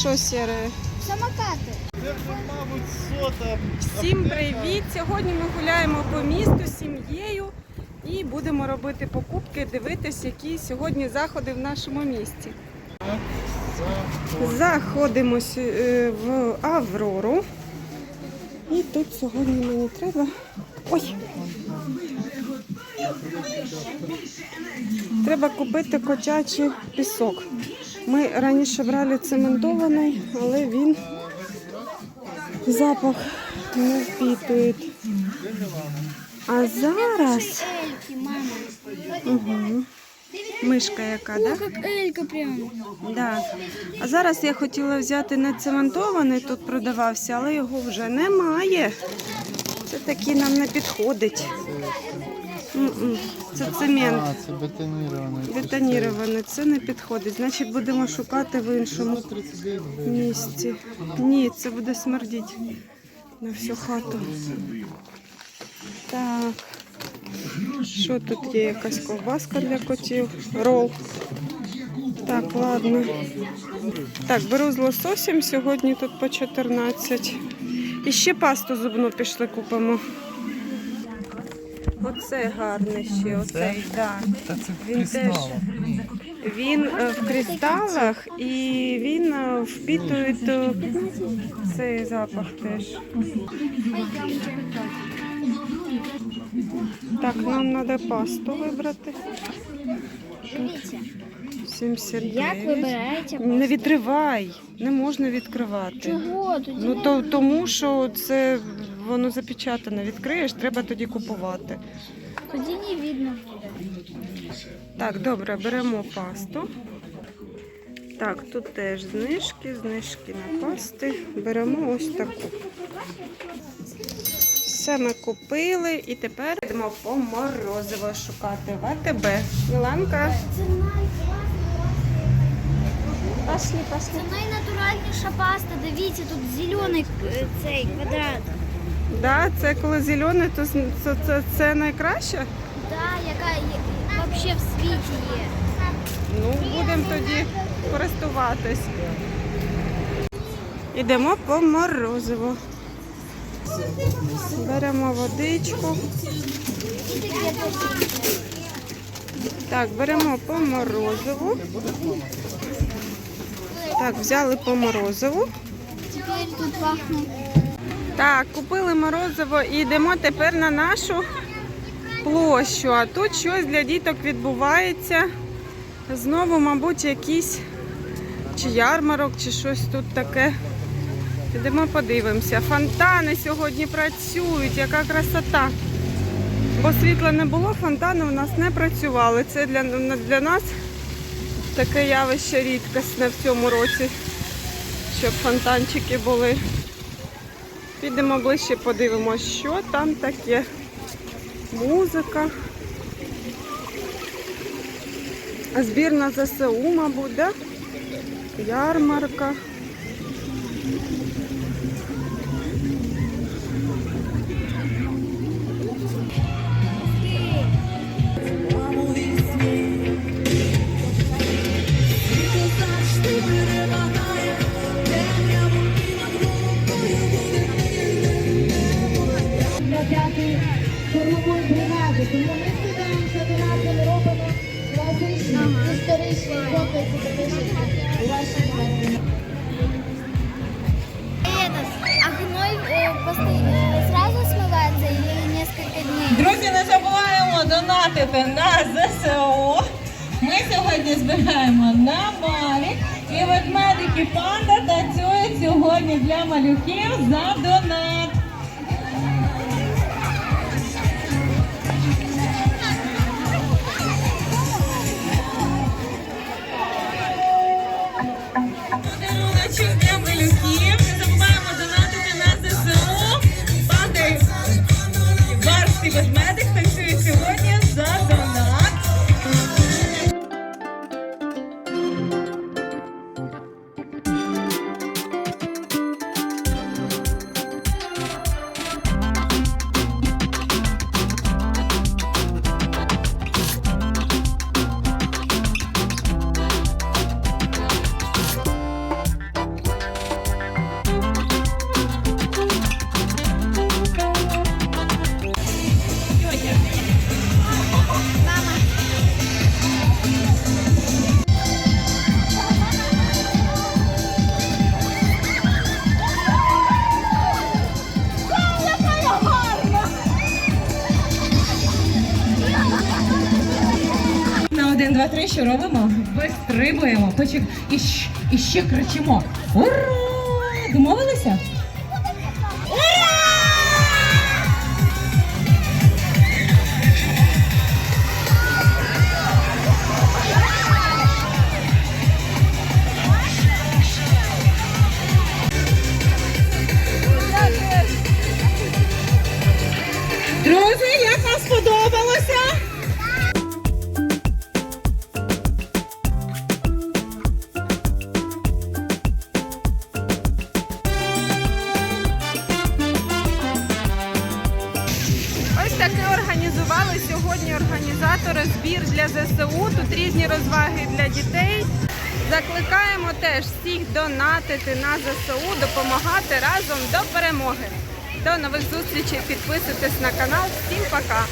Що сіре? Самокати. Це, мабуть, сота. Всім привіт! Сьогодні ми гуляємо по місту з сім'єю і будемо робити покупки, дивитись, які сьогодні заходи в нашому місті. Заходимо е, в Аврору. І тут сьогодні мені треба. Ой! Треба купити котячий пісок. Ми раніше брали цементований, але він запах не впітує. А зараз угу. мишка яка, О, да? как Элька прям. Да. А зараз я хотіла взяти не цементований, тут продавався, але його вже немає. Це такий нам не підходить. Це цемент. А, це бетонірований. Бетонірований, це не підходить. Значить, будемо шукати в іншому місці. Ні, це буде смердіти на всю хату. Так. Що тут є? Якась ковбаска для котів? Рол. Так, ладно. Так, беру з лососем. Сьогодні тут по 14. І ще пасту зубну пішли купимо. Оце гарне ще, оцей, да. Це Він теж Він е, в кристалах і він е, впитує е, цей запах теж. Так, нам треба пасту вибрати. Дивіться, 79. як вибираєте? Не відкривай, не можна відкривати. Чого тоді? Ну то тому, що це воно запечатане. Відкриєш, треба тоді купувати. Тоді не видно буде. Так, добре, беремо пасту. Так, тут теж знижки, знижки на пасти. Беремо ось таку. Все ми купили і тепер йдемо по морозиво шукати в АТБ. Міланка, Це Пошли, пошли. Це найнатуральніша паста. Дивіться, тут зелений е, цей квадрат. да, це коли зелений, то це, це, це найкраще? Да, яка є, вообще в світі є. Ну, будемо тоді користуватись. Ідемо по морозиво. Беремо водичку. Так, беремо по морозиву. Так, взяли по пахне. Так, купили морозиво і йдемо тепер на нашу площу. А тут щось для діток відбувається. Знову, мабуть, якийсь чи ярмарок, чи щось тут таке. Підемо подивимося. Фонтани сьогодні працюють, яка красота. Бо світла не було, фонтани у нас не працювали. Це для, для нас таке явище рідкісне в цьому році, щоб фонтанчики були. Підемо ближче, подивимося, що там таке. Музика. Збірна ЗСУ, мабуть, да? Ярмарка. а гной э, посто- э, сразу смывается или несколько дней? Друзі, не забуваємо донатити на ЗСО. Ми сьогодні збираємо на Мавік. І ведмедики панда танцюють сьогодні для малюків за донат. görmedi. Два, три, що робимо? Вистрибуємо. Почек... І, щ- і ще кричимо. Ура! Домовилися? Збір для ЗСУ. Тут різні розваги для дітей. Закликаємо теж всіх донатити на ЗСУ, допомагати разом до перемоги. До нових зустрічей. Підписуйтесь на канал. Всім пока!